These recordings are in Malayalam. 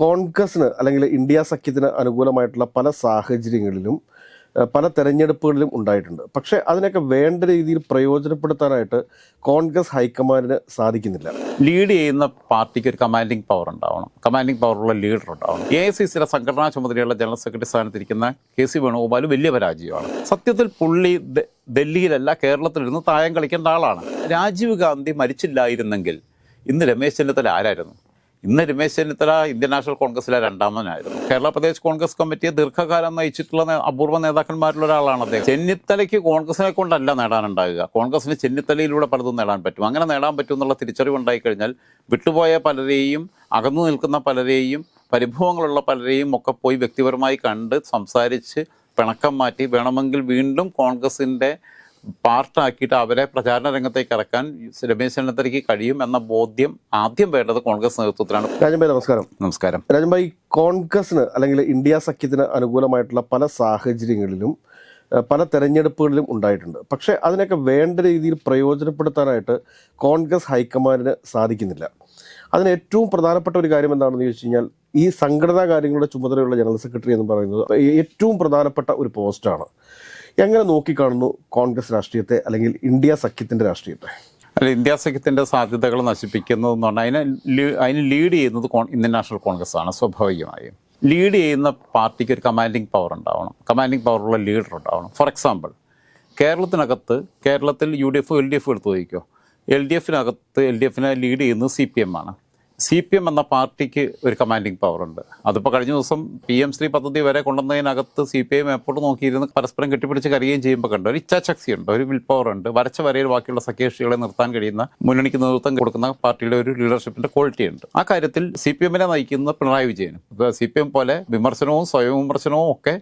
കോൺഗ്രസിന് അല്ലെങ്കിൽ ഇന്ത്യ സഖ്യത്തിന് അനുകൂലമായിട്ടുള്ള പല സാഹചര്യങ്ങളിലും പല തെരഞ്ഞെടുപ്പുകളിലും ഉണ്ടായിട്ടുണ്ട്. പക്ഷേ അതിനൊക്കെ വേണ്ട രീതിയിൽ പ്രയോജനപ്പെടുത്താനായിട്ട് കോൺഗ്രസ് ഹൈക്കമാൻഡിന് സാധിക്കുന്നില്ല. ലീഡ് ചെയ്യുന്ന പാർട്ടിക്ക് ഒരു കമാൻഡിംഗ് പവർ ഉണ്ടാവണം. കമാൻഡിംഗ് പവറുള്ള ലീഡർ ഉണ്ടാവണം. എ ഐ സി സിയുടെ സംഘടനാ ചുമതലയുള്ള ജനറൽ സെക്രട്ടറി സ്ഥാനത്തിരിക്കുന്ന കെ സി വേണുഗോപാൽ വലിയ പരാജയമാണ്. സത്യത്തിൽ പുള്ളി ഡൽഹിയിലല്ല കേരളത്തിലിരുന്ന് തായം കളിക്കേണ്ട ആളാണ്. രാജീവ് ഗാന്ധി മരിച്ചില്ലായിരുന്നെങ്കിൽ ഇന്ന് രമേശ് ചെന്നിത്തല ആരായിരുന്നു? ഇന്ന് രമേശ് ചെന്നിത്തല ഇന്ത്യൻ നാഷണൽ കോൺഗ്രസിലെ രണ്ടാമനായിരുന്നു. കേരള പ്രദേശ് കോൺഗ്രസ് കമ്മിറ്റിയെ ദീർഘകാലം നയിച്ചിട്ടുള്ള അപൂർവ നേതാക്കന്മാരിൽ ഒരാളാണ് അദ്ദേഹം. ചെന്നിത്തലയ്ക്ക് കോൺഗ്രസിനെ കൊണ്ടല്ല നേടാനുണ്ടാകുക. കോൺഗ്രസിന് ചെന്നിത്തലയിലൂടെ പലതും നേടാൻ പറ്റും. അങ്ങനെ നേടാൻ പറ്റും എന്നുള്ള തിരിച്ചറിവ് ഉണ്ടായിക്കഴിഞ്ഞാൽ വിട്ടുപോയ പലരെയും അകന്നു നിൽക്കുന്ന പലരെയും പരിഭവങ്ങളുള്ള പലരെയും ഒക്കെ പോയി വ്യക്തിപരമായി കണ്ട് സംസാരിച്ച് പിണക്കം മാറ്റി വേണമെങ്കിൽ വീണ്ടും കോൺഗ്രസിന്റെ പാർട്ടാക്കിയിട്ട് അവരെ പ്രചാരണ രംഗത്തേക്ക് ഇറക്കാൻ രമേശ് ചെന്നിത്തലയ്ക്ക് കഴിയും എന്ന ബോധ്യം ആദ്യം വേണ്ടത് കോൺഗ്രസ് നേതൃത്വത്തിലാണ്. രാജൻഭായി നമസ്കാരം. നമസ്കാരം. രാജൻഭായി കോൺഗ്രസിന് അല്ലെങ്കിൽ ഇന്ത്യ സഖ്യത്തിന് അനുകൂലമായിട്ടുള്ള പല സാഹചര്യങ്ങളിലും പല തെരഞ്ഞെടുപ്പുകളിലും ഉണ്ടായിട്ടുണ്ട്. പക്ഷേ അതിനൊക്കെ വേണ്ട രീതിയിൽ പ്രയോജനപ്പെടുത്താനായിട്ട് കോൺഗ്രസ് ഹൈക്കമാൻഡിന് സാധിക്കുന്നില്ല. അതിന് ഏറ്റവും പ്രധാനപ്പെട്ട ഒരു കാര്യം എന്താണെന്ന് ചോദിച്ചു കഴിഞ്ഞാൽ ഈ സംഘടനാ കാര്യങ്ങളുടെ ചുമതലയുള്ള ജനറൽ സെക്രട്ടറി എന്ന് പറയുന്നത് ഏറ്റവും പ്രധാനപ്പെട്ട ഒരു പോസ്റ്റാണ്. എങ്ങനെ നോക്കിക്കാണുന്നു കോൺഗ്രസ് രാഷ്ട്രീയത്തെ അല്ലെങ്കിൽ ഇന്ത്യ സഖ്യത്തിന്റെ രാഷ്ട്രീയത്തെ? അല്ല ഇന്ത്യ സഖ്യത്തിന്റെ സാധ്യതകൾ നശിപ്പിക്കുന്നതെന്ന് പറഞ്ഞാൽ അതിനെ അതിന് ലീഡ് ചെയ്യുന്നത് ഇന്ത്യൻ നാഷണൽ കോൺഗ്രസ് ആണ് സ്വാഭാവികമായും. ലീഡ് ചെയ്യുന്ന പാർട്ടിക്ക് ഒരു കമാൻഡിങ് പവർ ഉണ്ടാവണം. കമാൻഡിംഗ് പവറുള്ള ലീഡർ ഉണ്ടാവണം. ഫോർ എക്സാമ്പിൾ കേരളത്തിനകത്ത് കേരളത്തിൽ U D F L D F എടുത്തു നോക്കിക്കോ എൽ ഡി എഫിനകത്ത് എൽ ഡി എഫിനെ ലീഡ് ചെയ്യുന്നത് സി പി എം ആണ്. സി പി എം എന്ന പാർട്ടിക്ക് ഒരു കമാൻഡിങ് പവർ ഉണ്ട്. അതിപ്പോൾ കഴിഞ്ഞ ദിവസം പി എം ശ്രീ പദ്ധതി വരെ കൊണ്ടുവന്നതിനകത്ത് സി പി എം എപ്പോഴും നോക്കിയിരുന്ന് പരസ്പരം കെട്ടിപ്പിടിച്ച് കരയുകയും ചെയ്യുമ്പോൾ കണ്ടു. ഒരു ഇച്ഛാശക്തി ഉണ്ട് ഒരു വിൽ പവർ ഉണ്ട്. വരച്ച വരയിൽ ബാക്കിയുള്ള സഖ്യകക്ഷികളെ നിർത്താൻ കഴിയുന്ന മുന്നണിക്ക് നേതൃത്വം കൊടുക്കുന്ന പാർട്ടിയുടെ ഒരു ലീഡർഷിപ്പിന്റെ ക്വാളിറ്റി ഉണ്ട്. ആ കാര്യത്തിൽ സി പി എമ്മിനെ നയിക്കുന്ന പിണറായി വിജയനും സി പി എം പോലെ വിമർശനവും സ്വയം വിമർശനവും ഒക്കെ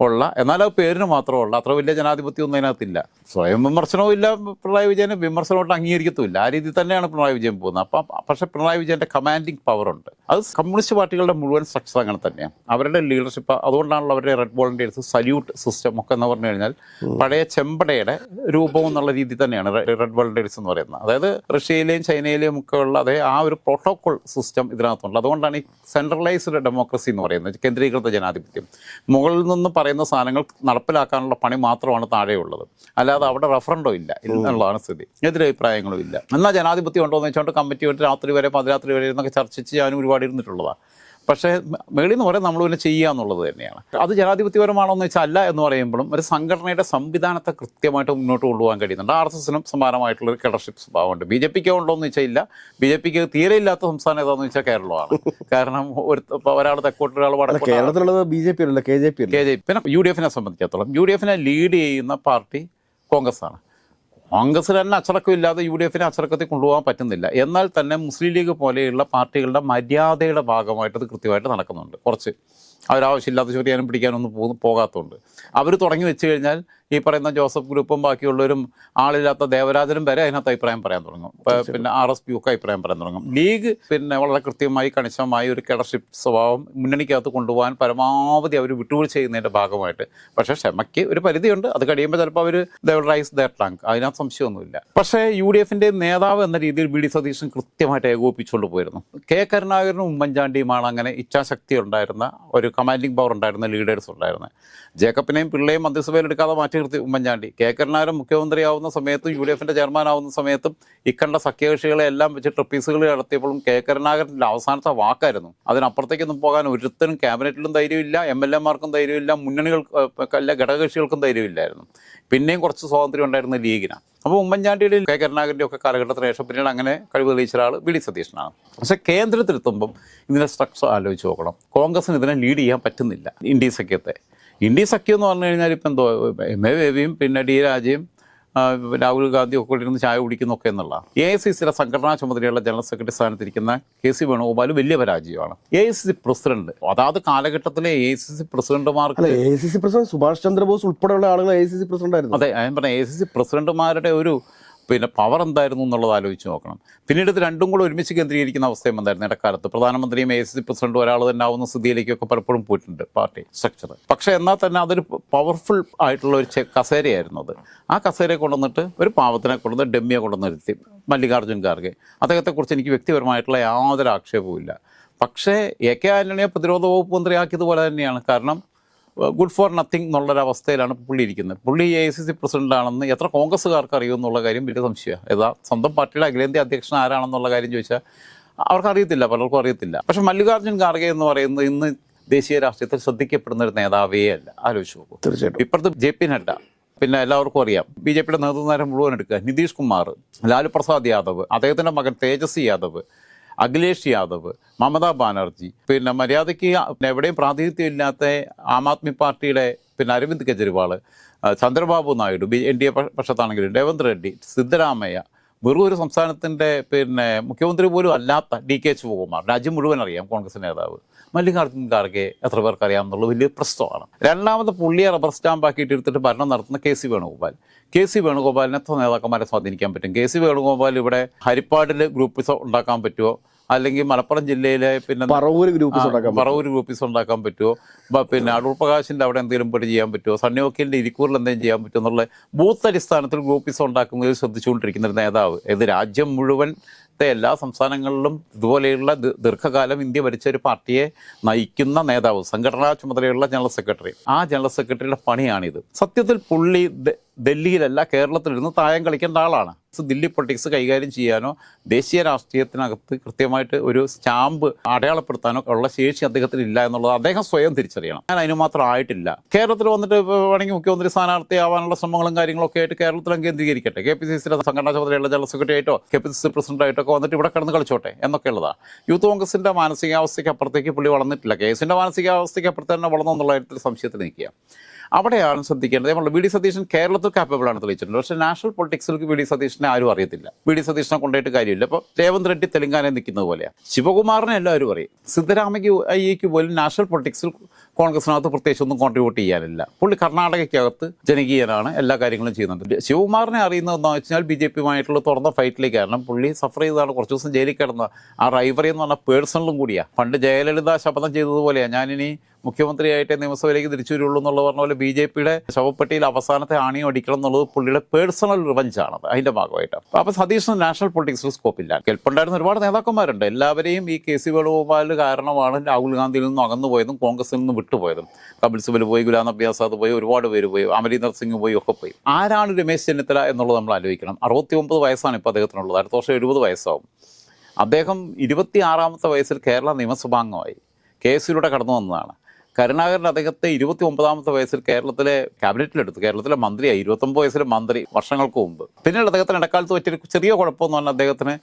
ഉള്ള. എന്നാൽ അത് പേരിന് മാത്രമുള്ള അത്ര വലിയ ജനാധിപത്യം ഒന്നും അതിനകത്തില്ല. സ്വയം വിമർശനവും ഇല്ല പിണറായി വിജയന്. വിമർശനമായിട്ട് അംഗീകരിക്കത്തുമില്ല. ആ രീതിയിൽ തന്നെയാണ് പിണറായി വിജയൻ പോകുന്നത്. അപ്പം പക്ഷേ പിണറായി വിജയന്റെ കമാൻഡിങ് പവർ ഉണ്ട്. അത് കമ്മ്യൂണിസ്റ്റ് പാർട്ടികളുടെ മുഴുവൻ സ്ട്രക്ചർ അങ്ങനെ തന്നെയാണ്. അവരുടെ ലീഡർഷിപ്പ് അതുകൊണ്ടാണല്ലോ അവരുടെ റെഡ് വോളണ്ടിയേഴ്സ് സല്യൂട്ട് സിസ്റ്റം ഒക്കെ എന്ന് പറഞ്ഞു കഴിഞ്ഞാൽ പഴയ ചെമ്പടയുടെ രൂപം എന്നുള്ള രീതി തന്നെയാണ് റെഡ് വോളണ്ടിയേഴ്സ് എന്ന് പറയുന്നത്. അതായത് റഷ്യയിലെയും ചൈനയിലെയും ഒക്കെ ഉള്ള അതേ ആ ഒരു പ്രോട്ടോകോൾ സിസ്റ്റം ഇതിനകത്തുണ്ട്. അതുകൊണ്ടാണ് ഈ സെൻട്രലൈസ്ഡ് ഡെമോക്രസി എന്ന് പറയുന്നത് കേന്ദ്രീകൃത ജനാധിപത്യം. മുകളിൽ നിന്ന് പറയുന്ന സാധനങ്ങൾ നടപ്പിലാക്കാനുള്ള പണി മാത്രമാണ് താഴെയുള്ളത്. അല്ലാതെ അവിടെ റഫറൻഡോ ഇല്ല. എന്നുള്ളതാണ് സ്ഥിതി. എതിരഭിപ്രായങ്ങളും ഇല്ല. എന്നാൽ ജനാധിപത്യം ഉണ്ടോ എന്ന് വെച്ചുകൊണ്ട് കമ്മിറ്റി വന്നിട്ട് രാത്രി വരെ പതിരാത്രി വരെ എന്നൊക്കെ ചർച്ചിച്ച് ഞാനും ഒരുപാട് ഇരുന്നിട്ടുള്ളതാണ് പക്ഷേ മേളിൽ നിന്ന് പറയാൻ നമ്മൾ പിന്നെ ചെയ്യുക എന്നുള്ളത് തന്നെയാണ്. അത് ജനാധിപത്യപരമാണോ എന്ന് വെച്ചാൽ അല്ല എന്ന് പറയുമ്പോഴും ഒരു സംഘടനയുടെ സംവിധാനത്തെ കൃത്യമായിട്ട് മുന്നോട്ട് കൊണ്ടുപോകാൻ കഴിയുന്നുണ്ട്. ആർ എസ് എസിനും സമാനമായിട്ടുള്ള ഒരു കളർഷിപ്പ് സ്വഭാവമുണ്ട്. ബി ജെ പിക്ക് ഉണ്ടോ എന്ന് വെച്ചാൽ ഇല്ല. ബി ജെ പിക്ക് തീരെ ഇല്ലാത്ത സംസ്ഥാനം ഏതാണെന്ന് വെച്ചാൽ കേരളമാണ്. കാരണം ഒരു ഒരാൾ തെക്കോട്ട് ഒരാൾ വടക്കോട്ട്. കേരളത്തിലുള്ളത് ബി ജെ പി അല്ല K J P K J P. പിന്നെ യു ഡി എഫിനെ സംബന്ധിച്ചിടത്തോളം യു ഡി എഫിനെ ലീഡ് ചെയ്യുന്ന പാർട്ടി കോൺഗ്രസ് ആണ് കോൺഗ്രസ് തന്നെ അച്ചടക്കമില്ലാതെ യു ഡി എഫിനെ അച്ചടക്കത്തിൽ കൊണ്ടുപോകാൻ പറ്റുന്നില്ല. എന്നാൽ തന്നെ മുസ്ലിം ലീഗ് പോലെയുള്ള പാർട്ടികളുടെ മര്യാദയുടെ ഭാഗമായിട്ട് അത് കൃത്യമായിട്ട് നടക്കുന്നുണ്ട്. കുറച്ച് അവരാവശ്യമില്ലാത്ത ചോദ്യം പിടിക്കാനൊന്നും പോകാത്തതുകൊണ്ട് അവർ തുടങ്ങി വെച്ച് കഴിഞ്ഞാൽ ഈ പറയുന്ന ജോസഫ് ഗ്രൂപ്പും ബാക്കിയുള്ളവരും ആളില്ലാത്ത ദേവരാജനും വരെ അതിനകത്ത് അഭിപ്രായം പറയാൻ തുടങ്ങും. പിന്നെ ആർ എസ് പി ഒക്കെ അഭിപ്രായം പറയാൻ തുടങ്ങും. ലീഗ് പിന്നെ വളരെ കൃത്യമായി കണിശമായി ഒരു കിടർഷിപ്പ് സ്വഭാവം മുന്നണിക്കകത്ത് കൊണ്ടുപോകാൻ പരമാവധി അവർ വിട്ടുവീഴ്ച ചെയ്യുന്നതിന്റെ ഭാഗമായിട്ട്. പക്ഷേ ക്ഷമയ്ക്ക് ഒരു പരിധിയുണ്ട്. അത് കഴിയുമ്പോൾ ചിലപ്പോൾ അവർ റൈസ് ദർ ടാങ്ക് അതിനകത്ത് സംശയമൊന്നുമില്ല. പക്ഷേ യു ഡി എഫിന്റെ നേതാവ് എന്ന രീതിയിൽ ബി ഡി സതീശൻ കൃത്യമായിട്ട് ഏകോപിപ്പിച്ചുകൊണ്ട് പോയിരുന്നു. കെ കരുണാകരനും ഉമ്മൻചാണ്ടിയുമാണ് അങ്ങനെ ഇച്ഛാശക്തി ഉണ്ടായിരുന്ന ഒരു കമാൻഡിംഗ് പവർ ഉണ്ടായിരുന്ന ലീഡേഴ്സ് ഉണ്ടായിരുന്നത്. ജേക്കബിനെയും പിള്ളയും മന്ത്രിസഭയിൽ എടുക്കാതെ മാറ്റി നിർത്തി ഉമ്മൻചാണ്ടി. കെ. കരുണാകരൻ മുഖ്യമന്ത്രിയാവുന്ന സമയത്തും യു ഡി എഫിന്റെ ചെയർമാൻ ആവുന്ന സമയത്തും ഇക്കണ്ട സഖ്യകക്ഷികളെ എല്ലാം വെച്ച് ട്രിപ്പീസുകൾ നടത്തിയപ്പോഴും കെ. കരുണാകരന്റെ അവസാനത്തെ വാക്കായിരുന്നു. അതിനപ്പുറത്തേക്കൊന്നും പോകാൻ ഒരുത്തനും ക്യാബിനറ്റിലും ധൈര്യമില്ല എം എൽ എമാർക്കും ധൈര്യമില്ല മുന്നണികൾക്ക് അല്ല ഘടകകക്ഷികൾക്കും ധൈര്യമില്ലായിരുന്നു. പിന്നെയും കുറച്ച് സ്വാതന്ത്ര്യം ഉണ്ടായിരുന്ന ലീഗിനാണ് അപ്പോൾ ഉമ്മൻചാണ്ടിയുടെ കെ. കരുണാകരന്റെ ഒക്കെ കാലഘട്ടത്തിന് ശേഷം പിന്നീട് അങ്ങനെ കഴിവ് തെളിയിച്ച ഒരാൾ വി. ഡി. സതീശനാണ്. പക്ഷേ കേന്ദ്രത്തിലെത്തുമ്പം ഇതിന്റെ സ്ട്രക്ചർ ആലോചിച്ച് നോക്കണം. കോൺഗ്രസിന് ഇതിനെ ലീഡ് ചെയ്യാൻ പറ്റുന്നില്ല. ഇന്ത്യ സഖ്യത്തെ. ഇന്ത്യ സഖ്യം എന്ന് പറഞ്ഞു കഴിഞ്ഞാൽ ഇപ്പം എന്തോ എം എ ബേബിയും പിന്നെ ഡി രാജയും രാഹുൽ ഗാന്ധി ഒക്കെ ഇരുന്ന് ചായ കുടിക്കുന്നൊക്കെ എന്നുള്ള. എ ഐ സി സിയുടെ സംഘടനാ ചുമതലയുള്ള ജനറൽ സെക്രട്ടറി സ്ഥാനത്തിരിക്കുന്ന കെ സി വേണുഗോപാൽ വലിയ പരാജയമാണ്. A I C C president അതാത് കാലഘട്ടത്തിലെ A I C C പ്രസിഡന്റുമാർക്ക് A C C president Subhash Chandrabose ഉൾപ്പെടെയുള്ള ആളുകൾ എ സി സി പ്രസിഡന്റ് ആയിരുന്നു അതെ ഞാൻ പറഞ്ഞ എ സി സി പ്രസിഡന്റുമാരുടെ ഒരു പിന്നെ പവർ എന്തായിരുന്നു എന്നുള്ളത് ആലോചിച്ച് നോക്കണം. പിന്നീട് ഇത് രണ്ടും കൂടെ ഒരുമിച്ച് കേന്ദ്രീകരിക്കുന്ന അവസ്ഥയും എന്തായിരുന്നു ഇടക്കാലത്ത്? പ്രധാനമന്ത്രിയും എ സി പ്രസിഡന്റും ഒരാൾ തന്നെ ആവുന്ന സ്ഥിതിയിലേക്കൊക്കെ പലപ്പോഴും പോയിട്ടുണ്ട് പാർട്ടി സ്ട്രക്ചർ പക്ഷേ എന്നാൽ തന്നെ അതൊരു പവർഫുൾ ആയിട്ടുള്ള ഒരു കസേരയായിരുന്നു അത്. ആ കസേരയെ കൊണ്ടുവന്നിട്ട് ഒരു പാവത്തിനെ കൊണ്ടുവന്ന് ഡെമ്മിയെ കൊണ്ടുവന്ന് നിർത്തി മല്ലികാർജുൻ ഖാർഗെ. അദ്ദേഹത്തെക്കുറിച്ച് എനിക്ക് വ്യക്തിപരമായിട്ടുള്ള യാതൊരു ആക്ഷേപവും പക്ഷേ എ കെ ആന്റണിയെ പ്രതിരോധ വകുപ്പ് മന്ത്രിയാക്കിയതുപോലെ തന്നെയാണ്. കാരണം ഗുഡ് ഫോർ നത്തിങ് എന്നുള്ളൊരവസ്ഥയിലാണ് പുള്ളി ഇരിക്കുന്നത്. പുള്ളി A I C C president ആണെന്ന് എത്ര കോൺഗ്രസ്സുകാർക്ക് അറിയും എന്നുള്ള കാര്യം വലിയ സംശയമാണ് ഏതാ സ്വന്തം പാർട്ടിയുടെ അഖിലേന്ത്യാ അധ്യക്ഷൻ ആരാണെന്നുള്ള കാര്യം ചോദിച്ചാൽ അവർക്ക് അറിയത്തില്ല പലർക്കും അറിയത്തില്ല. പക്ഷെ മല്ലികാർജുൻ ഖാർഗെ എന്ന് പറയുന്നത് ഇന്ന് ദേശീയ രാഷ്ട്രീയത്തിൽ ശ്രദ്ധിക്കപ്പെടുന്ന ഒരു നേതാവേ അല്ല. ആലോചിച്ചു നോക്കൂ. തീർച്ചയായിട്ടും. ഇപ്പോഴത്തെ ജെ പി നഡ്ഡ പിന്നെ എല്ലാവർക്കും അറിയാം. ബി ജെ പിയുടെ നേതൃനേരം മുഴുവൻ എടുക്കുക. നിതീഷ് കുമാർ ലാലു പ്രസാദ് യാദവ് അദ്ദേഹത്തിന്റെ മകൻ തേജസ്വി യാദവ് അഖിലേഷ് യാദവ് മമതാ ബാനർജി പിന്നെ മര്യാദയ്ക്ക് എവിടെയും പ്രാതിനിധ്യം ഇല്ലാത്ത ആം ആദ്മി പാർട്ടിയുടെ പിന്നെ Arvind Kejriwal Chandrababu Naidu B N D A പക്ഷത്താണെങ്കിലും Revanth Reddy Siddaramaiah വെറും ഒരു സംസ്ഥാനത്തിന്റെ പിന്നെ മുഖ്യമന്ത്രി പോലും അല്ലാത്ത ഡി കെ ശിവകുമാർ രാജ്യം മുഴുവൻ അറിയാം കോൺഗ്രസ് നേതാവ്. മല്ലികാർജുൻ ഖാർഗെ എത്ര പേർക്ക് അറിയാമെന്നുള്ള വലിയ പ്രശ്നമാണ്. രണ്ടാമത് പുള്ളിയെ റബ്ബർ സ്റ്റാമ്പാക്കിയിട്ട് എടുത്തിട്ട് ഭരണം നടത്തുന്ന K C Venugopal. K C വേണുഗോപാലിനെ എത്ര നേതാക്കന്മാരെ സ്വാധീനിക്കാൻ പറ്റും? കെ സി വേണുഗോപാൽ ഇവിടെ ഹരിപ്പാടിൽ ഗ്രൂപ്പ് ഉണ്ടാക്കാൻ പറ്റുമോ അല്ലെങ്കിൽ മലപ്പുറം ജില്ലയിലെ പിന്നെ. പറവൂർ ഗ്രൂപ്പീസ് ഉണ്ടാക്കാൻ പറ്റുമോ പിന്നെ അടൂർ പ്രകാശിന്റെ അവിടെ എന്തെങ്കിലും പണി ചെയ്യാൻ പറ്റുമോ സണ്ണി വക്കീലിന്റെ ഇരിക്കൂറിൽ എന്തെങ്കിലും ചെയ്യാൻ പറ്റുമോ എന്നുള്ള ബൂത്ത് അടിസ്ഥാനത്തിൽ ഗ്രൂപ്പീസ് ഉണ്ടാക്കുന്നതിൽ ശ്രദ്ധിച്ചുകൊണ്ടിരിക്കുന്ന ഒരു നേതാവ്. ഇത് രാജ്യം മുഴുവൻ എല്ലാ സംസ്ഥാനങ്ങളിലും ഇതുപോലെയുള്ള ദീർഘകാലം ഇന്ത്യ ഭരിച്ച ഒരു പാർട്ടിയെ നയിക്കുന്ന നേതാവ് സംഘടനാ ചുമതലയുള്ള ജനറൽ സെക്രട്ടറി. ആ ജനറൽ സെക്രട്ടറിയുടെ പണിയാണിത്. സത്യത്തിൽ പുള്ളി ഡൽഹിയിലല്ല കേരളത്തിലിരുന്ന് തായം കളിക്കേണ്ട ആളാണ്. ദില്ലി പൊളിറ്റിക്സ് കൈകാര്യം ചെയ്യാനോ ദേശീയ രാഷ്ട്രീയത്തിനകത്ത് കൃത്യമായിട്ട് ഒരു സ്റ്റാമ്പ് അടയാളപ്പെടുത്താനോ ഉള്ള ശേഷി അദ്ദേഹത്തിന് ഇല്ല എന്നുള്ളത് അദ്ദേഹം സ്വയം തിരിച്ചറിയണം. ഞാൻ അതിന് മാത്രം ആയിട്ടില്ല. കേരളത്തിൽ വന്നിട്ട് വേണമെങ്കിൽ മുഖ്യമന്ത്രി സ്ഥാനാർത്ഥി ആവാനുള്ള ശ്രമങ്ങളും കാര്യങ്ങളൊക്കെ ആയിട്ട് കേരളത്തിലും കേന്ദ്രീകരിക്കട്ടെ. കെ പി സി സിയുടെ സംഘടനാ ചുമതലയുള്ള ജനറൽ സെക്രട്ടറി ആയിട്ടോ K P C C president ആയിട്ടോ ഒക്കെ വന്നിട്ട് ഇവിടെ കിടന്ന് കളിച്ചോട്ടെ എന്നൊക്കെ ഉള്ളതാണ് യൂത്ത് കോൺഗ്രസിന്റെ മാനസികാവസ്ഥയ്ക്ക് അപ്പുറത്തേക്ക് പുള്ളി വളർന്നിട്ടില്ല. കേസിന്റെ മാനസികാവസ്ഥയ്ക്ക് അപ്പുറത്ത് തന്നെ വളർന്നു എന്നുള്ള കാര്യത്തിൽ സംശയത്തിൽ നിൽക്കുക. അവിടെയാണ് ശ്രദ്ധിക്കേണ്ടത്. നമ്മൾ വി ഡി സതീശൻ കേരളത്തിൽ കാപ്പബിൾ ആണ് തെളിയിച്ചിട്ടുണ്ട്. പക്ഷേ നാഷണൽ പൊളിറ്റിക്സിലേക്ക് വി ഡി സതീശനെ ആരും അറിയത്തില്ല. വി ഡി സതീശനെ കൊണ്ടായിട്ട് കാര്യമില്ല. അപ്പോൾ രേവന്ത് റെഡ്ഡി തെലങ്കാനയിൽ നിൽക്കുന്നത് പോലെയാണ് ശിവകുമാറിനെ എല്ലാവരും അറിയും. സിദ്ധരാമയ്ക്ക് അയ്യയ്ക്ക് പോലും നാഷണൽ പൊളിറ്റിക്സിൽ കോൺഗ്രസിനകത്ത് പ്രത്യേകിച്ച് ഒന്നും കോൺട്രിബ്യൂട്ട് ചെയ്യാനില്ല. പുള്ളി കർണാടകയ്ക്കകത്ത് ജനകീയനാണ്. എല്ലാ കാര്യങ്ങളും ചെയ്യുന്നുണ്ട്. ശിവകുമാറിനെ അറിയുന്നതെന്ന് വെച്ചാൽ ബി ജെ പിയുമായിട്ടുള്ള തുറന്ന ഫൈറ്റിലേക്ക് കാരണം പുള്ളി സഫർ ചെയ്തതാണ്. കുറച്ച് ദിവസം ജയിലിൽ കിടന്ന. ആ റൈവറി എന്ന് പറഞ്ഞ പേഴ്സണലും കൂടിയാണ് പണ്ട് ജയലളിത ശപഥം ചെയ്തതുപോലെയാണ് ഞാനിനി മുഖ്യമന്ത്രിയായിട്ട് നിയമസഭയിലേക്ക് തിരിച്ചു വരുള്ളൂ എന്നുള്ള പറഞ്ഞ പോലെ ബി ജെ പിയുടെ ശവപ്പെട്ടിയിൽ അവസാനത്തെ ആണിയും അടിക്കണം എന്നുള്ളത് പുള്ളിയുടെ പേഴ്സണൽ റിവഞ്ചാണ് അതിന്റെ ഭാഗമായിട്ട്. അപ്പോൾ സതീഷിന് നാഷണൽ പൊളിറ്റിക്സിൽ സ്കോപ്പില്ല. കെൽപ്പുണ്ടായിരുന്ന ഒരുപാട് നേതാക്കന്മാരുണ്ട്. എല്ലാവരെയും ഈ കെ സി വേണുഗോപാൽ കാരണമാണ് രാഹുൽ ഗാന്ധിയിൽ നിന്നും അകന്നു പോയതും കോൺഗ്രസിൽ നിന്ന് വിട്ടുപോയതും. കപിൽ സിബൽ പോയി ഗുലാം നബി ആസാദ് പോയി ഒരുപാട് പേര് പോയി അമരീന്ദർ സിംഗ് പോയി ഒക്കെ പോയി. ആരാണ് രമേശ് ചെന്നിത്തല എന്നുള്ളത് നമ്മൾ ആലോചിക്കണം. അറുപത്തി ഒമ്പത് വയസ്സാണ് ഇപ്പോൾ അദ്ദേഹത്തിനുള്ളത്. അടുത്ത വർഷം എഴുപത് വയസ്സാവും. അദ്ദേഹം ഇരുപത്തി ആറാമത്തെ വയസ്സിൽ കേരള നിയമസഭാംഗമായി. കെ എസ് യിലൂടെ കടന്നു വന്നതാണ്. കരുണാകരൻ അദ്ദേഹത്തെ ഇരുപത്തി ഒമ്പതാമത്തെ വയസ്സിൽ കേരളത്തിലെ ക്യാബിനറ്റിലെടുത്തു. കേരളത്തിലെ മന്ത്രിയായി. ഇരുപത്തൊമ്പത് വയസ്സിലെ മന്ത്രി വർഷങ്ങൾക്ക് മുമ്പ്. പിന്നീട് അദ്ദേഹത്തിന് ഇടക്കാലത്ത് പറ്റിയൊരു ചെറിയ കുഴപ്പമെന്ന് പറഞ്ഞാൽ അദ്ദേഹത്തിന്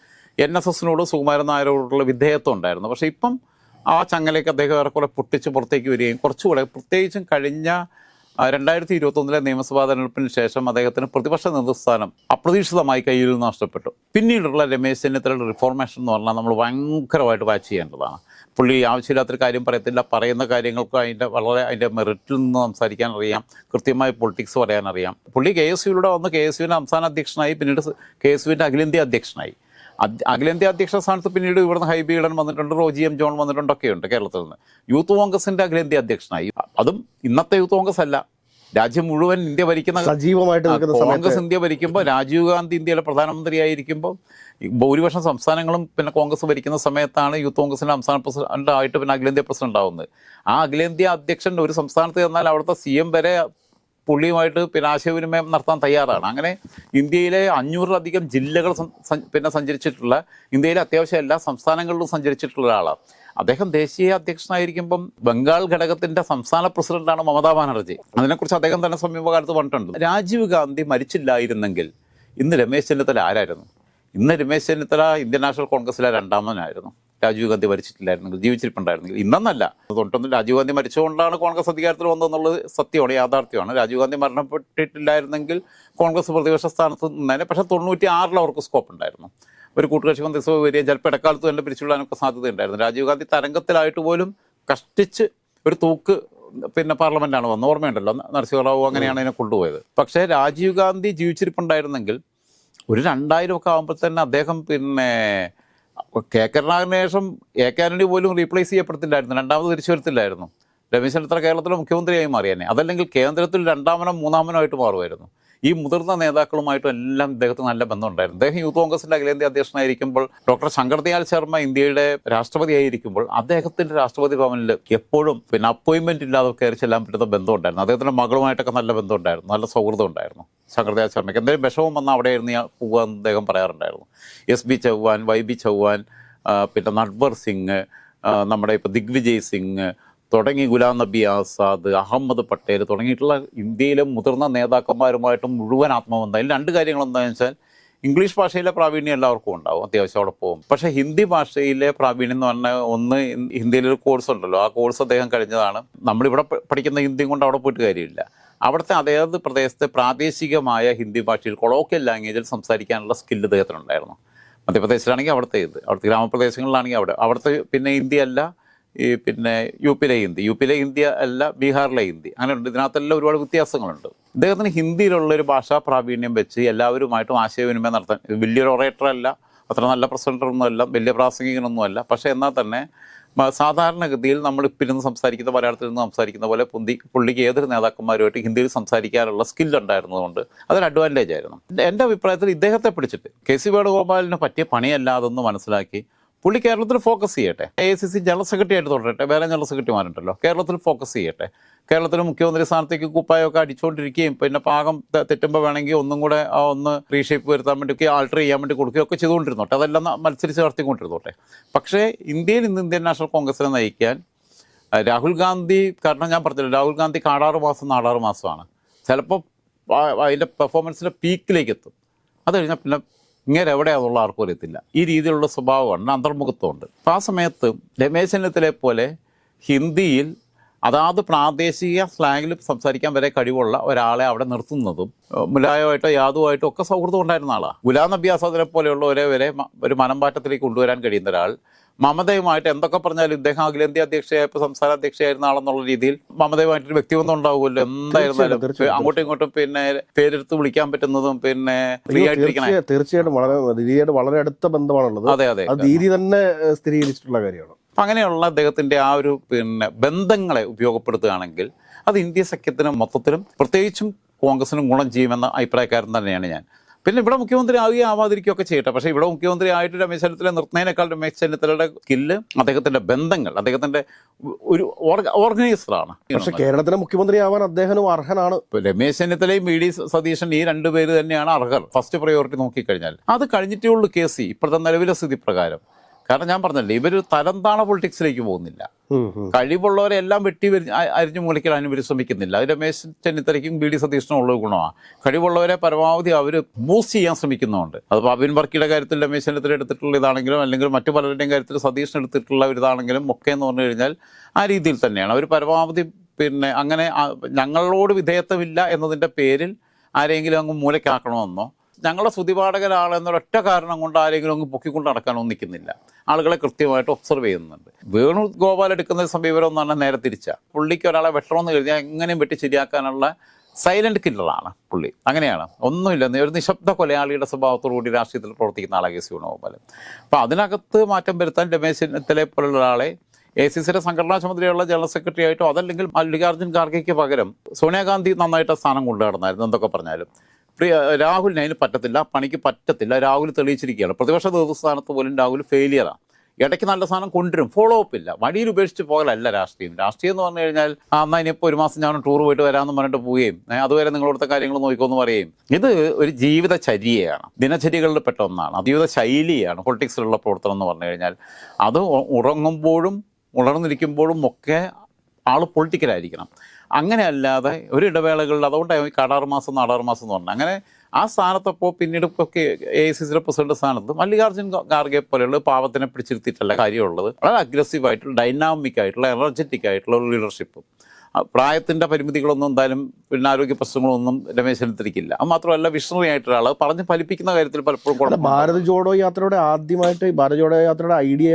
എൻ എസ് എസിനോട് സുകുമാരൻ നായരോടുള്ള വിധേയത്വം ഉണ്ടായിരുന്നു. പക്ഷേ ഇപ്പം ആ ചങ്ങലേക്ക് അദ്ദേഹം ഏറെക്കുറെ പൊട്ടിച്ച് പുറത്തേക്ക് വരികയും കുറച്ചുകൂടെ പ്രത്യേകിച്ചും കഴിഞ്ഞ രണ്ടായിരത്തി ഇരുപത്തൊന്നിലെ നിയമസഭാ തെരഞ്ഞെടുപ്പിന് ശേഷം അദ്ദേഹത്തിന് പ്രതിപക്ഷ നേതൃസ്ഥാനം അപ്രതീക്ഷിതമായി കയ്യിൽ നിന്ന് നഷ്ടപ്പെട്ടു. പിന്നീടുള്ള രമേശ് ചെന്നിത്തലയുടെ റിഫോർമേഷൻ എന്ന് പറഞ്ഞാൽ നമ്മൾ ഭയങ്കരമായിട്ട് വാച്ച് ചെയ്യേണ്ടതാണ്. പുള്ളി ആവശ്യമില്ലാത്തൊരു കാര്യം പറയത്തില്ല. പറയുന്ന കാര്യങ്ങൾക്ക് അതിന്റെ വളരെ അതിന്റെ മെറിറ്റിൽ നിന്ന് സംസാരിക്കാൻ അറിയാം. കൃത്യമായി പൊളിറ്റിക്സ് പറയാൻ അറിയാം. പുള്ളി കെ എസ് യുവിലൂടെ വന്ന് കെ എസ് യുവിന്റെ സംസ്ഥാന അധ്യക്ഷനായി പിന്നീട് കെ എസ് യുവിന്റെ അഖിലേന്ത്യാ അധ്യക്ഷനായി. അഖിലേന്ത്യാ അധ്യക്ഷ സ്ഥാനത്ത് പിന്നീട് ഇവിടുന്ന് ഹൈബി ഈഡൻ വന്നിട്ടുണ്ട് റോജി എം ജോൺ വന്നിട്ടുണ്ടൊക്കെയുണ്ട് കേരളത്തിൽ നിന്ന്. യൂത്ത് കോൺഗ്രസിന്റെ അഖിലേന്ത്യാ അധ്യക്ഷനായി. അതും ഇന്നത്തെ യൂത്ത് കോൺഗ്രസ് അല്ല. രാജ്യം മുഴുവൻ ഇന്ത്യ ഭരിക്കുന്ന സജീവമായിട്ട് കോൺഗ്രസ് ഇന്ത്യ ഭരിക്കുമ്പോൾ രാജീവ് ഗാന്ധി ഇന്ത്യയിലെ പ്രധാനമന്ത്രിയായിരിക്കുമ്പോൾ ഭൂരിപക്ഷം സംസ്ഥാനങ്ങളും പിന്നെ കോൺഗ്രസ് ഭരിക്കുന്ന സമയത്താണ് യൂത്ത് കോൺഗ്രസിന്റെ സംസ്ഥാന പ്രസിഡന്റ് ആയിട്ട് പിന്നെ അഖിലേന്ത്യാ പ്രസിഡന്റ് ആവുന്നത് ആ അഖിലേന്ത്യാ അധ്യക്ഷൻ ഒരു സംസ്ഥാനത്ത് ചെന്നാൽ അവിടുത്തെ സി എം വരെ പുള്ളിയുമായിട്ട് പിന്നെ ആശയവിനിമയം നടത്താൻ തയ്യാറാണ്. അങ്ങനെ ഇന്ത്യയിലെ അഞ്ഞൂറിലധികം ജില്ലകൾ പിന്നെ സഞ്ചരിച്ചിട്ടുള്ള ഇന്ത്യയിലെ അത്യാവശ്യം എല്ലാ സംസ്ഥാനങ്ങളിലും സഞ്ചരിച്ചിട്ടുള്ള ഒരാളാണ്. അദ്ദേഹം ദേശീയ അധ്യക്ഷനായിരിക്കുമ്പം ബംഗാൾ ഘടകത്തിന്റെ സംസ്ഥാന പ്രസിഡന്റാണ് മമതാ ബാനർജി. അതിനെക്കുറിച്ച് അദ്ദേഹം തന്നെ സമീപകാലത്ത് പറഞ്ഞിട്ടുണ്ട്. രാജീവ് ഗാന്ധി മരിച്ചില്ലായിരുന്നെങ്കിൽ ഇന്ന് രമേശ് ചെന്നിത്തല ആരായിരുന്നു? ഇന്ന് രമേശ് ചെന്നിത്തല ഇന്ത്യൻ നാഷണൽ കോൺഗ്രസിലെ രണ്ടാമനായിരുന്നു. രാജീവ് ഗാന്ധി മരിച്ചിട്ടില്ലായിരുന്നെങ്കിൽ ജീവിച്ചിരിപ്പുണ്ടായിരുന്നെങ്കിൽ. ഇന്നെന്നല്ല. തൊട്ടൊന്നും രാജീവ് ഗാന്ധി മരിച്ചുകൊണ്ടാണ് കോൺഗ്രസ് അധികാരത്തിൽ വന്നതെന്നുള്ളത് സത്യമാണ് യാഥാർത്ഥ്യമാണ്. രാജീവ് ഗാന്ധി മരണപ്പെട്ടിട്ടില്ലായിരുന്നെങ്കിൽ കോൺഗ്രസ് പ്രതിപക്ഷ സ്ഥാനത്ത് നിന്നേനെ. പക്ഷേ തൊണ്ണൂറ്റി ആറിൽ അവർക്ക് സ്കോപ്പ് ഉണ്ടായിരുന്നു. ഒരു കൂട്ടുകക്ഷി കോൺഗ്രസ് വരികയും ചിലപ്പോൾ ഇടക്കാലത്ത് തന്നെ പിരിച്ചുവിടാനൊക്കെ സാധ്യതയുണ്ടായിരുന്നു. രാജീവ് ഗാന്ധി തരംഗത്തിലായിട്ട് പോലും കഷ്ടിച്ച് ഒരു തൂക്ക് പിന്നെ പാർലമെന്റാണ് വന്നത്. ഓർമ്മയുണ്ടല്ലോ നരസിംഹറാവു അങ്ങനെയാണ് അതിനെ കൊണ്ടുപോയത്. പക്ഷേ രാജീവ് ഗാന്ധി ജീവിച്ചിരിപ്പുണ്ടായിരുന്നെങ്കിൽ ഒരു രണ്ടായിരം ഒക്കെ ആകുമ്പോൾ തന്നെ അദ്ദേഹം പിന്നെ കെ കരുണാകരന് ശേഷം എ കെ ആന്റണി പോലും റീപ്ലേസ് ചെയ്യപ്പെടത്തില്ലായിരുന്നു. രണ്ടാമത് തിരിച്ചു വരത്തില്ലായിരുന്നു. രമേശ് ചെന്നിത്തല കേരളത്തിലെ മുഖ്യമന്ത്രിയായി മാറിയനെ. അതല്ലെങ്കിൽ കേന്ദ്രത്തിൽ രണ്ടാമനോ മൂന്നാമനോ ആയിട്ട് മാറുമായിരുന്നു. ഈ മുതിർന്ന നേതാക്കളുമായിട്ടും എല്ലാം ഇദ്ദേഹത്തിന് നല്ല ബന്ധമുണ്ടായിരുന്നു. അദ്ദേഹം യൂത്ത് കോൺഗ്രസിന്റെ അഖിലേന്ത്യാ അധ്യക്ഷനായിരിക്കുമ്പോൾ ഡോക്ടർ ശങ്കർദയാൽ ശർമ്മ ഇന്ത്യയുടെ രാഷ്ട്രപതിയായിരിക്കുമ്പോൾ അദ്ദേഹത്തിന്റെ രാഷ്ട്രപതി ഭവനിൽ എപ്പോഴും പിന്നെ അപ്പോയിന്റ്മെന്റ് ഇല്ലാതെ കയറി ചെല്ലാൻ പറ്റുന്ന ബന്ധമുണ്ടായിരുന്നു. അദ്ദേഹത്തിന്റെ മകളുമായിട്ടൊക്കെ നല്ല ബന്ധമുണ്ടായിരുന്നു. നല്ല സൗഹൃദം ഉണ്ടായിരുന്നു ശങ്കർദയാൽ ശർമ്മയ്ക്ക്. എന്തെങ്കിലും വിഷമം വന്നാൽ അവിടെ ഇരുന്ന് പോകാൻ അദ്ദേഹം പറയാറുണ്ടായിരുന്നു. S B Chauhan Y B Chauhan പിന്നെ നട്വർ സിംഗ് നമ്മുടെ ഇപ്പോൾ ദിഗ്വിജയ് സിംഗ് തുടങ്ങി ഗുലാം നബി ആസാദ് അഹമ്മദ് പട്ടേൽ തുടങ്ങിയിട്ടുള്ള ഇന്ത്യയിലെ മുതിർന്ന നേതാക്കന്മാരുമായിട്ടും മുഴുവൻ ആത്മബന്ധം. അതിൽ രണ്ട് കാര്യങ്ങൾ എന്താണെന്ന് വെച്ചാൽ ഇംഗ്ലീഷ് ഭാഷയിലെ പ്രാവീണ്യം എല്ലാവർക്കും ഉണ്ടാവും അത്യാവശ്യം അവിടെ പോകും. പക്ഷേ ഹിന്ദി ഭാഷയിലെ പ്രാവീണ്യം എന്ന് പറഞ്ഞാൽ ഒന്ന് ഹിന്ദിയിലൊരു കോഴ്സ് ഉണ്ടല്ലോ ആ കോഴ്സ് അദ്ദേഹം കഴിഞ്ഞതാണ്. നമ്മളിവിടെ പഠിക്കുന്ന ഹിന്ദിയും കൊണ്ട് അവിടെ പോയിട്ട് കാര്യമില്ല. അവിടുത്തെ അതേത് പ്രദേശത്തെ പ്രാദേശികമായ ഹിന്ദി ഭാഷയിൽ കൊളോക്കിയൽ ലാംഗ്വേജിൽ സംസാരിക്കാനുള്ള സ്കില്ല് അദ്ദേഹത്തിനുണ്ടായിരുന്നു. മധ്യപ്രദേശിലാണെങ്കിൽ അവിടുത്തെ ഇത് അവിടുത്തെ ഗ്രാമപ്രദേശങ്ങളിലാണെങ്കിൽ അവിടെ. അവിടുത്തെ പിന്നെ ഹിന്ദി അല്ല ഈ പിന്നെ യു പിയിലെ ഹിന്ദി യു പിയിലെ ഹിന്ദി അല്ല ബീഹാറിലെ ഹിന്ദി. അങ്ങനെയുണ്ട്. ഇതിനകത്തെല്ലാം ഒരുപാട് വ്യത്യാസങ്ങളുണ്ട്. ഇദ്ദേഹത്തിന് ഹിന്ദിയിലുള്ള ഒരു ഭാഷാ പ്രാവീണ്യം വെച്ച് എല്ലാവരുമായിട്ടും ആശയവിനിമയം നടത്താൻ വലിയൊരു ഒറേറ്റർ അല്ല അത്ര നല്ല പ്രസന്ററൊന്നുമല്ല വലിയ പ്രാസംഗികനൊന്നുമല്ല പക്ഷേ എന്നാൽ തന്നെ സാധാരണഗതിയിൽ നമ്മൾ ഇപ്പം ഇരുന്ന് സംസാരിക്കുന്ന മലയാളത്തിൽ നിന്ന് സംസാരിക്കുന്ന പോലെ പുന്തി പുള്ളിക്ക് ഏതൊരു നേതാക്കന്മാരുമായിട്ട് ഹിന്ദിയിൽ സംസാരിക്കാനുള്ള സ്കിൽ ഉണ്ടായിരുന്നതുകൊണ്ട് അതൊരു അഡ്വാന്റേജ് ആയിരുന്നു. എന്റെ അഭിപ്രായത്തിൽ ഇദ്ദേഹത്തെ പിടിച്ചിട്ട് കെ സി വേണുഗോപാലിന് പറ്റിയ പണിയല്ലാതെന്ന് മനസ്സിലാക്കി പുള്ളി കേരളത്തിൽ ഫോക്കസ് ചെയ്യട്ടെ. A I C C general secretary ആയിട്ട് തുടരട്ടെ. വേറെ ജനറൽ സെക്രട്ടറിമാരുണ്ടല്ലോ കേരളത്തിൽ ഫോക്കസ് ചെയ്യട്ടെ. കേരളത്തിൽ മുഖ്യമന്ത്രി സ്ഥാനത്തേക്ക് കുപ്പായമൊക്കെ അടിച്ചുകൊണ്ടിരിക്കുകയും പിന്നെ പാകം തെറ്റുമ്പോൾ വേണമെങ്കിൽ ഒന്നും കൂടെ ഒന്ന് റീഷേപ്പ് വരുത്താൻ വേണ്ടി ആൾട്ടർ ചെയ്യാൻ വേണ്ടി കൊടുക്കുകയും ഒക്കെ ചെയ്തുകൊണ്ടിരുന്നോട്ടെ. അതെല്ലാം മത്സരിച്ച് നടത്തിക്കൊണ്ടിരുന്നോട്ടെ. പക്ഷേ ഇന്ത്യയിൽ ഇന്ന് ഇന്ത്യൻ നാഷണൽ കോൺഗ്രസിനെ നയിക്കാൻ രാഹുൽ ഗാന്ധി കാരണം ഞാൻ പറഞ്ഞില്ല രാഹുൽ ഗാന്ധി കാടാറ് മാസം നാടാറ് മാസമാണ്. ചിലപ്പോൾ അതിന്റെ പെർഫോമൻസിന്റെ പീക്കിലേക്ക് എത്തും. അത് കഴിഞ്ഞാൽ പിന്നെ ഇങ്ങനെ എവിടെയാണെന്നുള്ള ആർക്കും അറിയത്തില്ല. ഈ രീതിയിലുള്ള സ്വഭാവമാണ് അന്തർമുഖത്വമുണ്ട്. ആ സമയത്ത് രമേശ് പോലെ ഹിന്ദിയിൽ അതാത് പ്രാദേശിക സ്ലാങ്ങിൽ സംസാരിക്കാൻ വരെ കഴിവുള്ള ഒരാളെ അവിടെ നിർത്തുന്നതും മുലായമായിട്ടോ യാദുവായിട്ടോ ഒക്കെ സൗഹൃദം ഉണ്ടായിരുന്ന ആളാണ് ഗുലാം നബി ആസാദിനെ പോലെയുള്ളവരെ വരെ ഒരു മനംപാറ്റത്തിലേക്ക് കൊണ്ടുവരാൻ കഴിയുന്ന ഒരാൾ മമതയുമായിട്ട് എന്തൊക്കെ പറഞ്ഞാലും ഇദ്ദേഹം അഖിലേന്ത്യാ അധ്യക്ഷയായപ്പോ സംസ്ഥാന അധ്യക്ഷയായിരുന്ന ആളെന്നുള്ള രീതിയിൽ മമതയുമായിട്ടൊരു വ്യക്തിബന്ധം ഉണ്ടാവുമല്ലോ എന്തായിരുന്നാലും. അങ്ങോട്ടും ഇങ്ങോട്ടും പിന്നെ പേരെടുത്ത് വിളിക്കാൻ പറ്റുന്നതും പിന്നെ ഫ്രീ ആയിട്ടിരിക്കണേ. തീർച്ചയായിട്ടും വളരെ വളരെ അടുത്ത ബന്ധമാണുള്ളത്. അതെ അതെ. ദീദി തന്നെ സ്ഥിരീകരിച്ചിട്ടുള്ള കാര്യമാണ്. അങ്ങനെയുള്ള അദ്ദേഹത്തിന്റെ ആ ഒരു പിന്നെ ബന്ധങ്ങളെ ഉപയോഗപ്പെടുത്തുകയാണെങ്കിൽ അത് ഇന്ത്യ സഖ്യത്തിനും മൊത്തത്തിലും പ്രത്യേകിച്ചും കോൺഗ്രസിനും ഗുണം ചെയ്യുമെന്ന അഭിപ്രായക്കാരൻ തന്നെയാണ് ഞാൻ. പിന്നെ ഇവിടെ മുഖ്യമന്ത്രി ആവുകയും ആവാതിരിക്കുകയൊക്കെ ചെയ്യട്ടെ. പക്ഷേ ഇവിടെ മുഖ്യമന്ത്രി ആയിട്ട് രമേശ് ചെന്നിത്തല നിർത്തുന്നതിനേക്കാൾ രമേശ് ചെന്നിത്തലയുടെ സ്കില്ല് അദ്ദേഹത്തിന്റെ ബന്ധങ്ങൾ അദ്ദേഹത്തിന്റെ ഒരു ഓർഗനൈസറാണ്. പക്ഷേ കേരളത്തിലെ മുഖ്യമന്ത്രി ആവാൻ അദ്ദേഹം അർഹനാണ്. ഇപ്പൊ രമേശ് ചെന്നിത്തലയും വി ഡി സതീശൻ ഈ രണ്ടുപേര് തന്നെയാണ് അർഹർ. ഫസ്റ്റ് പ്രയോറിറ്റി നോക്കിക്കഴിഞ്ഞാൽ. അത് കഴിഞ്ഞിട്ടേ ഉള്ളൂ കേസ്. ഇപ്പോഴത്തെ നിലവിലെ സ്ഥിതി പ്രകാരം. കാരണം ഞാൻ പറഞ്ഞല്ലേ ഇവർ തരംതാണ പൊളിറ്റിക്സിലേക്ക് പോകുന്നില്ല. കഴിവുള്ളവരെ എല്ലാം വെട്ടി അരിഞ്ഞു മുളിക്കാൻ ഇവർ ശ്രമിക്കുന്നില്ല അത് രമേശ് ചെന്നിത്തലയ്ക്കും ബി ഡി സതീഷിനും ഉള്ള ഗുണമാണ് കഴിവുള്ളവരെ പരമാവധി അവർ മൂസ് ചെയ്യാൻ ശ്രമിക്കുന്നുണ്ട് അതിപ്പോൾ അബിൻ വർക്കിയുടെ കാര്യത്തിൽ രമേശ് ചെന്നിത്തല എടുത്തിട്ടുള്ള ഇതാണെങ്കിലും അല്ലെങ്കിൽ മറ്റു പലരുടെയും കാര്യത്തിൽ സതീഷിന് എടുത്തിട്ടുള്ള ഇതാണെങ്കിലും ഒക്കെ എന്ന് പറഞ്ഞു കഴിഞ്ഞാൽ ആ രീതിയിൽ തന്നെയാണ്. അവർ പരമാവധി പിന്നെ അങ്ങനെ ഞങ്ങളോട് വിധേയത്വമില്ല എന്നതിന്റെ പേരിൽ ആരെങ്കിലും അങ്ങ് മൂലക്കാക്കണമെന്നോ ഞങ്ങളുടെ സ്തുതിപാഠകരാളെന്നൊരൊറ്റ കാരണം കൊണ്ട് ആരെങ്കിലും അങ്ങ് പൊക്കിക്കൊണ്ട് നടക്കാനൊന്നും നിൽക്കുന്നില്ല. ആളുകളെ കൃത്യമായിട്ട് ഒബ്സർവ് ചെയ്യുന്നുണ്ട്. വേണു ഗോപാൽ എടുക്കുന്ന സമീപനം എന്ന് പറഞ്ഞാൽ നേരെ തിരിച്ച. പുള്ളിക്ക് ഒരാളെ വെട്ടണമെന്ന് കരുതിയാൽ എങ്ങനെയും വെട്ടി ശരിയാക്കാനുള്ള സൈലന്റ് കില്ലറാണ് പുള്ളി. അങ്ങനെയാണ്. ഒന്നുമില്ല. ഒരു നിശബ്ദ കൊലയാളിയുടെ സ്വഭാവത്തോടു കൂടി രാഷ്ട്രീയത്തിൽ പ്രവർത്തിക്കുന്ന ആളെ കെ സി വേണുഗോപാൽ അപ്പോൾ അതിനകത്ത് മാറ്റം വരുത്താൻ രമേശ് ചെന്നിത്തലയെ പോലുള്ള ഒരാളെ എ സി സിയുടെ സംഘടനാ ചുമതലയുള്ള ജനറൽ സെക്രട്ടറി ആയിട്ടോ അതല്ലെങ്കിൽ മല്ലികാർജുൻ ഖാർഗെക്ക് പകരം സോണിയാഗാന്ധി നന്നായിട്ട് സ്ഥാനം കൊണ്ടു നടന്നായിരുന്നു എന്തൊക്കെ പറഞ്ഞാലും. രാഹുലിന് അതിന് പറ്റത്തില്ല പണിക്ക് പറ്റത്തില്ല. രാഹുൽ തെളിയിച്ചിരിക്കുകയാണ്. പ്രതിപക്ഷ നേതൃസ്ഥാനത്ത് പോലും രാഹുൽ ഫെയിലിയറാണ് ഇടയ്ക്ക് നല്ല സാധനം കൊണ്ടുവരും. ഫോളോ അപ്പ് ഇല്ല. വഴിയിൽ ഉപേക്ഷിച്ച് പോകലല്ല രാഷ്ട്രീയം. രാഷ്ട്രീയം എന്ന് പറഞ്ഞു കഴിഞ്ഞാൽ ആ എന്നാൽ ഇനിയിപ്പോൾ ഒരു മാസം ഞാൻ ടൂർ പോയിട്ട് വരാമെന്ന് പറഞ്ഞിട്ട് പോവുകയും അതുവരെ നിങ്ങളോടത്തെ കാര്യങ്ങൾ നോക്കുമെന്ന് പറയുകയും. ഇത് ഒരു ജീവിതചര്യയാണ് ദിനചര്യകളിൽ പെട്ട ജീവിത ശൈലിയാണ് പൊളിറ്റിക്സിലുള്ള പ്രവർത്തനം എന്ന് പറഞ്ഞു കഴിഞ്ഞാൽ. അത് ഉറങ്ങുമ്പോഴും ഉണർന്നിരിക്കുമ്പോഴും ഒക്കെ ആൾ പൊളിറ്റിക്കലായിരിക്കണം അങ്ങനെ അല്ലാതെ ഒരു ഇടവേളകളിൽ അതുകൊണ്ടാണ് കടാർ മാസം നാടാറ് മാസം എന്ന് പറഞ്ഞു അങ്ങനെ ആ സ്ഥാനത്തപ്പോൾ പിന്നീട് ഇപ്പോൾ എ ഐ സി സിയുടെ പ്രസിഡന്റ് സ്ഥാനത്ത് മല്ലികാർജുൻ ഖാർഗെ പോലെയുള്ള പാവത്തിനെ പിടിച്ചിരുത്തിയിട്ടല്ല കാര്യമുള്ളത്. വളരെ അഗ്രസീവ് ആയിട്ടുള്ള ഡൈനാമിക് ആയിട്ടുള്ള എനർജറ്റിക് ആയിട്ടുള്ള ഒരു ലീഡർഷിപ്പ് പ്രായത്തിന്റെ പരിമിതികളൊന്നും എന്തായാലും പിന്നെ ആരോഗ്യ പ്രശ്നങ്ങളൊന്നും രമേശ് ചെന്നിത്തലയ്ക്കില്ല. അത് മാത്രമല്ല വിഷണറി ആയിട്ടൊരാൾ പറഞ്ഞ് ഫലിപ്പിക്കുന്ന കാര്യത്തിൽ പലപ്പോഴും. ഭാരത് ജോഡോ യാത്രയുടെ ആദ്യമായിട്ട് ഭാരത് ജോഡോ യാത്രയുടെ idea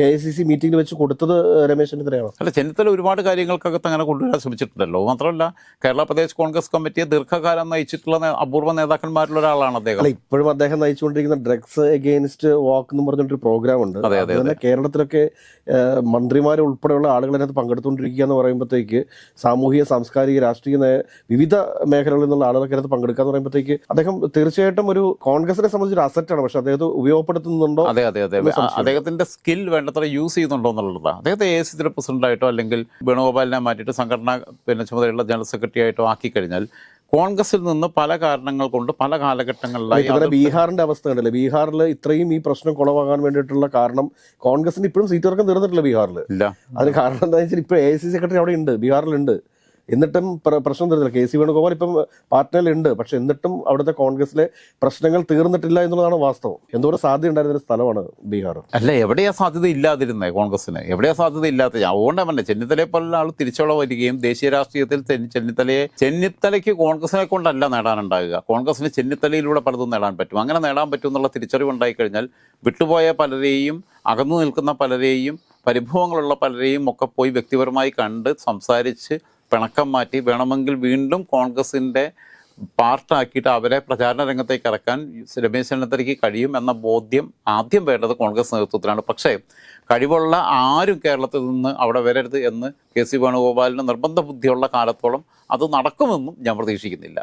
A I C C മീറ്റിംഗിൽ വെച്ച് കൊടുത്തത് രമേശ് ചെന്നിത്തലയാണ്? അല്ല ചെന്നിത്തല ഒരുപാട് കാര്യങ്ങൾക്കകത്ത് അങ്ങനെ കൊണ്ടുവരാൻ ശ്രമിച്ചിട്ടുണ്ടല്ലോ. മാത്രമല്ല കേരള പ്രദേശ് കോൺഗ്രസ് കമ്മിറ്റിയെ ദീർഘകാലം നയിച്ചിട്ടുള്ള അപൂർവ നേതാക്കന്മാരിൽ ഒരാളാണ് അദ്ദേഹം. അല്ല ഇപ്പോഴും അദ്ദേഹം നയിച്ചുകൊണ്ടിരിക്കുന്ന ഡ്രഗ്സ് എഗെയിൻസ്റ്റ് വാക്ക് എന്ന് പറഞ്ഞിട്ടൊരു പ്രോഗ്രാം ഉണ്ട്. അതെ, അതെ, കേരളത്തിലൊക്കെ മന്ത്രിമാരുൾപ്പെടെയുള്ള ഉൾപ്പെടെയുള്ള ആളുകൾ അതിനകത്ത് പങ്കെടുത്തുകൊണ്ടിരിക്കുക എന്ന് പറയുമ്പോഴത്തേക്ക് സാമൂഹിക സാംസ്കാരിക രാഷ്ട്രീയ നയ- വിവിധ മേഖലകളിൽ നിന്നുള്ള ആളുകൾക്ക് അതിനകത്ത് പങ്കെടുക്കുക എന്ന് പറയുമ്പോഴത്തേക്ക് അദ്ദേഹം തീർച്ചയായിട്ടും ഒരു കോൺഗ്രസിനെ സംബന്ധിച്ച് ഒരു അസറ്റാണ് പക്ഷെ അദ്ദേഹത്തെ ഉപയോഗപ്പെടുത്തുന്നുണ്ടോ? അതെ അതെ അതെ. അദ്ദേഹത്തിന്റെ സ്കിൽ വേണ്ടത്ര യൂസ് ചെയ്യുന്നുണ്ടോ എന്നുള്ളതാണ്. അദ്ദേഹത്തെ എ സി പ്രസിഡന്റായിട്ടോ അല്ലെങ്കിൽ വേണുഗോപാലിനെ മാറ്റിയിട്ട് സംഘടന പിന്നെ ചുമതലയുള്ള ജനറൽ സെക്രട്ടറി ആയിട്ടോ ആക്കി കഴിഞ്ഞാൽ കോൺഗ്രസിൽ നിന്ന് പല കാരണങ്ങൾ കൊണ്ട് പല കാലഘട്ടങ്ങളിലായി ബീഹാറിന്റെ അവസ്ഥ കണ്ടല്ലേ? ബീഹാറിൽ ഇത്രയും ഈ പ്രശ്നം കുളവാകാൻ വേണ്ടിയിട്ടുള്ള കാരണം കോൺഗ്രസിന് ഇപ്പോഴും സീറ്റ് തർക്കം തീർന്നിട്ടില്ല ബീഹാറിൽ അതിന് കാരണം എന്താ വെച്ചാൽ ഇപ്പൊ എ സി സെക്രട്ടറി അവിടെ ഉണ്ട്. ബീഹാറിലുണ്ട്. എന്നിട്ടും പ്ര- പ്രശ്നം തീർന്നില്ല. കെ സി വേണുഗോപാൽ ഇപ്പം പാർട്ടിയിലുണ്ട്. പക്ഷെ എന്നിട്ടും അവിടുത്തെ കോൺഗ്രസിലെ പ്രശ്നങ്ങൾ തീർന്നിട്ടില്ല എന്നുള്ളതാണ് വാസ്തവം. എന്തോരം സാധ്യത ഉണ്ടായിരുന്ന സ്ഥലമാണ് ബീഹാർ. അല്ല എവിടെയാ സാധ്യത ഇല്ലാതിരുന്നത് കോൺഗ്രസിന് എവിടെയാ സാധ്യത ഇല്ലാത്ത? അതുകൊണ്ടാണ് പറഞ്ഞത് ചെന്നിത്തലയെ പോലുള്ള ആൾ തിരിച്ചുള്ള വരികയും ദേശീയ രാഷ്ട്രീയത്തിൽ ചെന്നിത്തലയെ ചെന്നിത്തലയ്ക്ക് കോൺഗ്രസിനെ കൊണ്ടല്ല നേടാനുണ്ടാകുക. കോൺഗ്രസിന് ചെന്നിത്തലയിലൂടെ പലതും നേടാൻ പറ്റും. അങ്ങനെ നേടാൻ പറ്റും എന്നുള്ള തിരിച്ചറിവ് ഉണ്ടായിക്കഴിഞ്ഞാൽ വിട്ടുപോയ പലരെയും അകന്നു നിൽക്കുന്ന പലരെയും പരിഭവങ്ങളുള്ള പലരെയും ഒക്കെ പോയി വ്യക്തിപരമായി കണ്ട് സംസാരിച്ച് പിണക്കം മാറ്റി വേണമെങ്കിൽ വീണ്ടും കോൺഗ്രസിന്റെ പാർട്ടാക്കിയിട്ട് അവരെ പ്രചാരണ രംഗത്തേക്ക് ഇറക്കാൻ രമേശ് ചെന്നിത്തലയ്ക്ക് കഴിയും എന്ന ബോധ്യം ആദ്യം വേണ്ടത് കോൺഗ്രസ് നേതൃത്വത്തിലാണ്. പക്ഷേ കഴിവുള്ള ആരും കേരളത്തിൽ നിന്ന് അവിടെ വരരുത് എന്ന് കെ സി വേണുഗോപാലിന് നിർബന്ധ ബുദ്ധിയുള്ള കാലത്തോളം അത് നടക്കുമെന്നും ഞാൻ പ്രതീക്ഷിക്കുന്നില്ല.